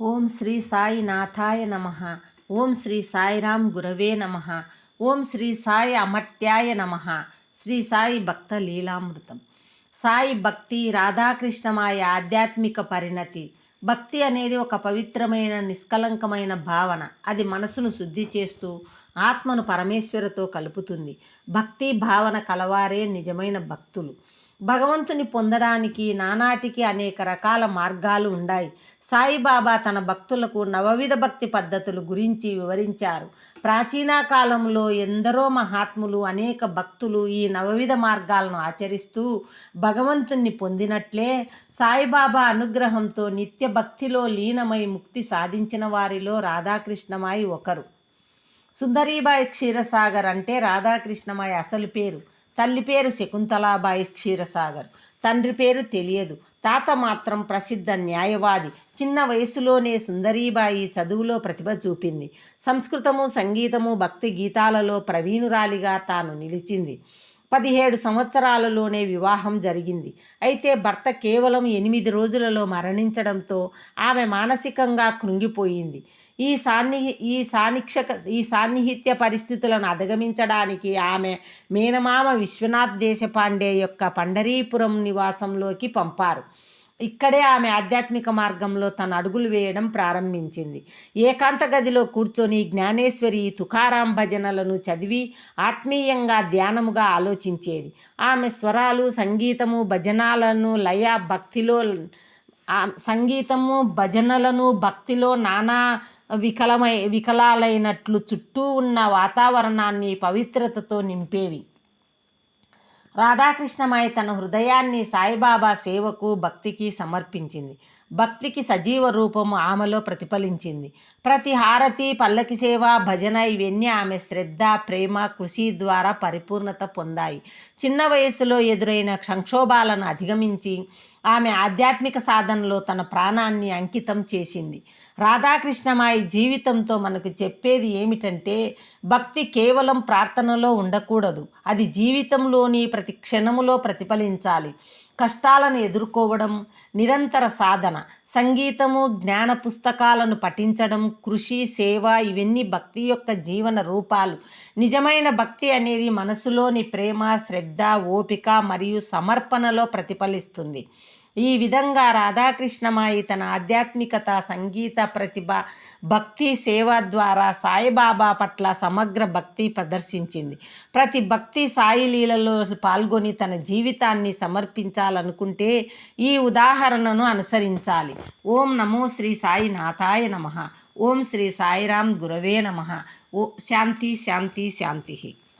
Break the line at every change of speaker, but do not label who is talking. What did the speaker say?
ఓం శ్రీ సాయి నాథాయ నమ. ఓం శ్రీ సాయిరామ్ గురవే నమ. ఓం శ్రీ సాయి అమర్త్యాయ నమ. శ్రీ సాయి భక్త లీలామృతం. సాయి భక్తి రాధాకృష్ణమాయ ఆధ్యాత్మిక పరిణతి. భక్తి అనేది ఒక పవిత్రమైన నిష్కలంకమైన భావన. అది మనసును శుద్ధి చేస్తూ ఆత్మను పరమేశ్వరతో కలుపుతుంది. భక్తి భావన కలవారే నిజమైన భక్తులు. భగవంతుని పొందడానికి నానాటికి అనేక రకాల మార్గాలు ఉన్నాయి సాయిబాబా తన భక్తులకు నవవిధ భక్తి పద్ధతులు గురించి వివరించారు. ప్రాచీన కాలంలో ఎందరో మహాత్ములు అనేక భక్తులు ఈ నవవిధ మార్గాలను ఆచరిస్తూ భగవంతుణ్ణి పొందినట్లే సాయిబాబా అనుగ్రహంతో నిత్య భక్తిలో లీనమై ముక్తి సాధించిన వారిలో రాధాకృష్ణమాయి ఒకరు. సుందరీబాయి క్షీరసాగర్ అంటే రాధాకృష్ణమాయి అసలు పేరు. తల్లి పేరు శకుంతలాబాయి క్షీరసాగర్. తండ్రి పేరు తెలియదు. తాత మాత్రం ప్రసిద్ధ న్యాయవాది. చిన్న వయసులోనే సుందరీబాయి చదువులో ప్రతిభ చూపింది. సంస్కృతము సంగీతము భక్తి గీతాలలో ప్రవీణురాలిగా తాను నిలిచింది. పదిహేడు సంవత్సరాలలోనే వివాహం జరిగింది. అయితే భర్త కేవలం ఎనిమిది రోజులలో మరణించడంతో ఆమె మానసికంగా కృంగిపోయింది. ఈ సాన్ని ఈ సాన్నిక్షక ఈ సాన్నిహిత్య పరిస్థితులను అధిగమించడానికి ఆమె మేనమామ విశ్వనాథ్ దేశపాండే యొక్క పండరీపురం నివాసంలోకి పంపారు. ఇక్కడే ఆమె ఆధ్యాత్మిక మార్గంలో తన అడుగులు వేయడం ప్రారంభించింది. ఏకాంత గదిలో కూర్చొని జ్ఞానేశ్వరి తుకారాం భజనలను చదివి ఆత్మీయంగా ధ్యానముగా ఆలోచించేది. ఆమె స్వరాలు సంగీతము భజనాలను లయ భక్తిలో సంగీతము భజనలను భక్తిలో నానా వికలమై వికలాలైనట్లు చుట్టూ ఉన్న వాతావరణాన్ని పవిత్రతతో నింపేవి. రాధాకృష్ణమాయి తన హృదయాన్ని సాయిబాబా సేవకు భక్తికి సమర్పించింది. భక్తికి సజీవ రూపము ఆమెలో ప్రతిఫలించింది. ప్రతి హారతి పల్లకి సేవ భజన ఇవన్నీ ఆమె శ్రద్ధ ప్రేమ కృషి ద్వారా పరిపూర్ణత పొందాయి. చిన్న వయసులో ఎదురైన సంక్షోభాలను అధిగమించి ఆమె ఆధ్యాత్మిక సాధనలో తన ప్రాణాన్ని అంకితం చేసింది. రాధాకృష్ణమాయి జీవితంతో మనకు చెప్పేది ఏమిటంటే భక్తి కేవలం ప్రార్థనలో ఉండకూడదు. అది జీవితంలోని ప్రతి క్షణములో ప్రతిఫలించాలి. కష్టాలను ఎదుర్కోవడం నిరంతర సాధన. సంగీతము జ్ఞాన పుస్తకాలను పఠించడం కృషి సేవ ఇవన్నీ భక్తి యొక్క జీవన రూపాలు. నిజమైన భక్తి అనేది మనసులోని ప్రేమ శ్రద్ధ ఓపిక మరియు సమర్పణలో ప్రతిఫలిస్తుంది. ఈ విధంగా రాధాకృష్ణమాయి తన ఆధ్యాత్మికత సంగీత ప్రతిభ భక్తి సేవ ద్వారా సాయిబాబా పట్ల సమగ్ర భక్తి ప్రదర్శించింది. ప్రతి భక్తి సాయి లీలలో పాల్గొని తన జీవితాన్ని సమర్పించాలనుకుంటే ఈ ఉదాహరణను అనుసరించాలి. ఓం నమో శ్రీ సాయి నాథాయ నమ. ఓం శ్రీ సాయిరాం గురవే నమ. ఓ శాంతి శాంతి శాంతి.